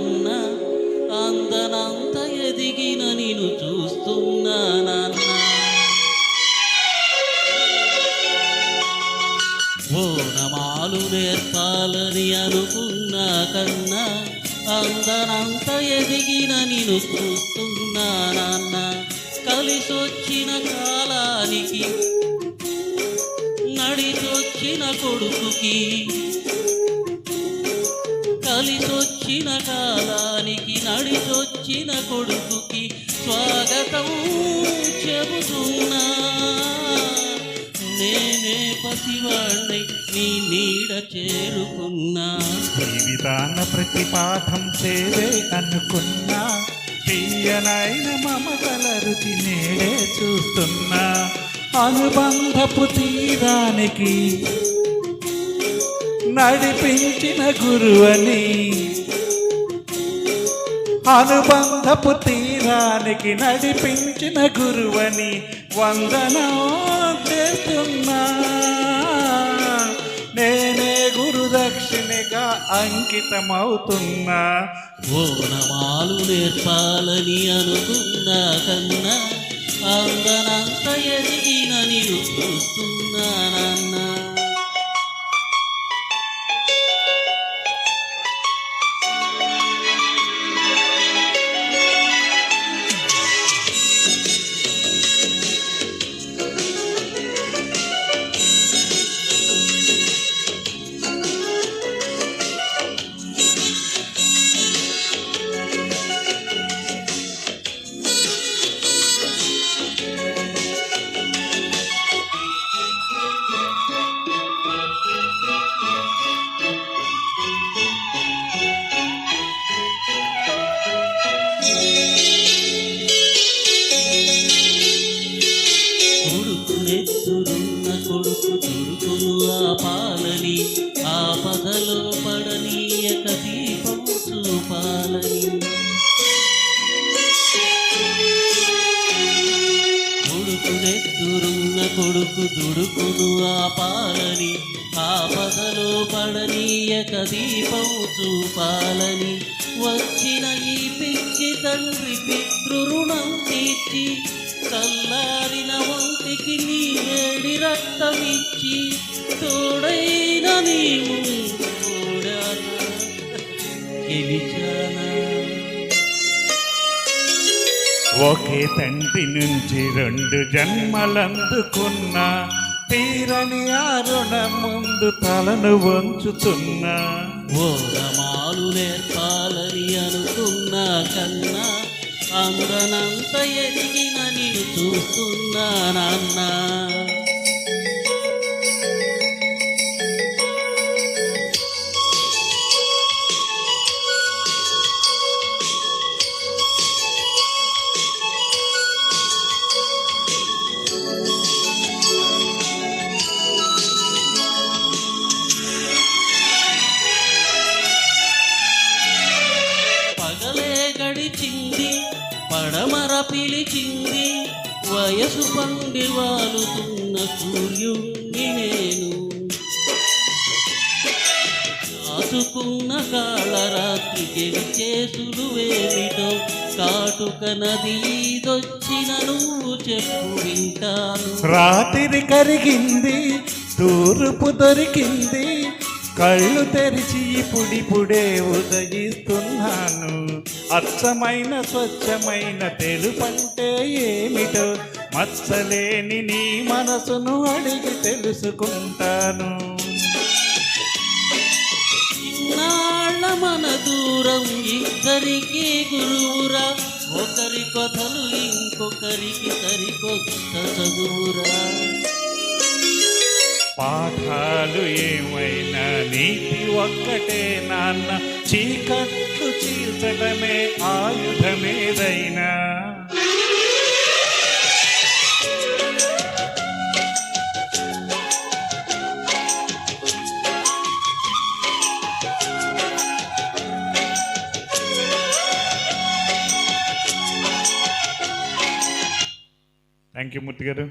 నాయన్న అందనంత ఎదిగిన నేను చూస్తున్నానన్న ఓనమాలు నేర్పాలని అనుకున్నా కన్నా అందనంత ఎదిగిన నేను చూస్తున్నానన్న కలిసొచ్చిన కాలానికి నడిచొచ్చిన కొడుకుకి కలిసొచ్చిన కాలానికి నడిచొచ్చిన కొడుకుకి స్వాగతం చెబుతున్నా. నేనే పసివాణ్ణి నీ నీడ చేరుకున్నా. జీవితాన ప్రతిపాదం సేవే అనుకున్నా. తీయనైన మమతల రుచి నేడే చూస్తున్నా. అనుబంధపు తీరానికి నడిపించిన గురువని అనుబంధపు తీరానికి నడిపించిన గురువని వందనం చేస్తున్నా నేనే గురుదక్షిణగా అంకితమవుతున్నా. ఓనమాలు నేర్పాలని అనుకున్నా కన్నా అందనంత ఎదిగిన నిన్ను చూస్తున్నానన్నా చూపాలని కొడుకు నెత్తురున్న కొడుకు దుడుకును ఆపాలని ఆపదలో పడనీయక దీపం చూపాలని. వచ్చిన ఈ పిచ్చి తండ్రి పితృరుణం తీర్చి చల్లారిన ఒంటికి నీ వేడి రక్తమిచ్చి తోడైన నీ ముందు ఒకే తండ్రి నుంచి రెండు జన్మలందుకున్నా తీరని ఆ రుణం ముందు తలను వంచుతున్నా. ఓరమాలు నేర్పాలని అనుకున్నా కన్నా అందనంత ఎదిగిన నిన్ను చూస్తున్నా నాన్న. పడమర పిలిచింది వయసు పండి వాలుతున్న సూర్యుణ్ణి నేను. కాచుకున్న కాళరాత్రి చేతులు వేమిటో? కాటుక నదిదొచ్చిన నువ్వు చెప్పు వింటాను. రాత్రి కరిగింది తూర్పు దొరికింది. కళ్ళు తెరిచి ఇప్పుడిప్పుడే ఉదయిస్తున్నాను. అచ్చమైన స్వచ్ఛమైన తెలుపంటే ఏమిటో మచ్చలేని నీ మనసును అడిగి తెలుసుకుంటాను. నాళ్ళ మన దూరం ఇద్దరికి గురువురా. ఒకరి కథలు ఇంకొకరికి సరికొత్త చదువురా. పాఠాలు ఏమైనా? నీతి ఒక్కటే నాన్న. చీకట్లు చీల్చడమే ఆయుధమేదైనా? థ్యాంక్ యూ మూర్తి గారు.